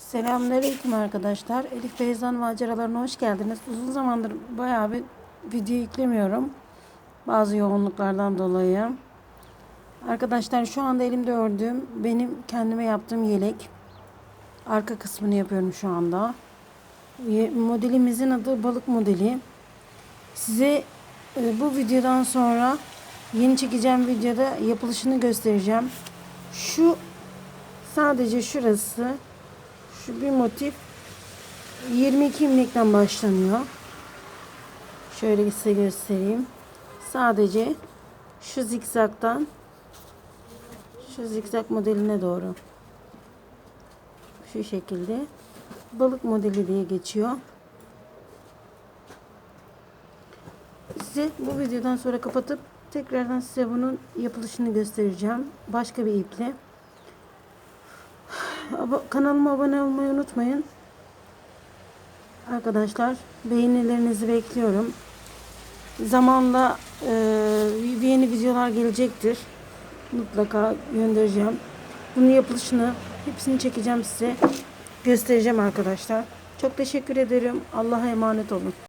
Selamünaleyküm arkadaşlar. Elif Beyzan maceralarına hoş geldiniz. Uzun zamandır bayağı bir video yüklemiyorum. Bazı yoğunluklardan dolayı. Arkadaşlar şu anda elimde ördüğüm benim kendime yaptığım yelek. Arka kısmını yapıyorum şu anda. Modelimizin adı balık modeli. Size e, bu videodan sonra yeni çekeceğim videoda yapılışını göstereceğim. Şu sadece şurası şu bir motif 22 ilmekten başlanıyor. Şöyle size göstereyim. Sadece şu zikzaktan şu zikzak modeline doğru şu şekilde balık modeli diye geçiyor. Size bu videodan sonra kapatıp tekrardan size bunun yapılışını göstereceğim. Başka bir iple. Kanalıma abone olmayı unutmayın. Arkadaşlar beğenilerinizi bekliyorum. Zamanla e, yeni videolar gelecektir. Mutlaka göndereceğim. Bunun yapılışını hepsini çekeceğim size. Göstereceğim arkadaşlar. Çok teşekkür ederim. Allah'a emanet olun.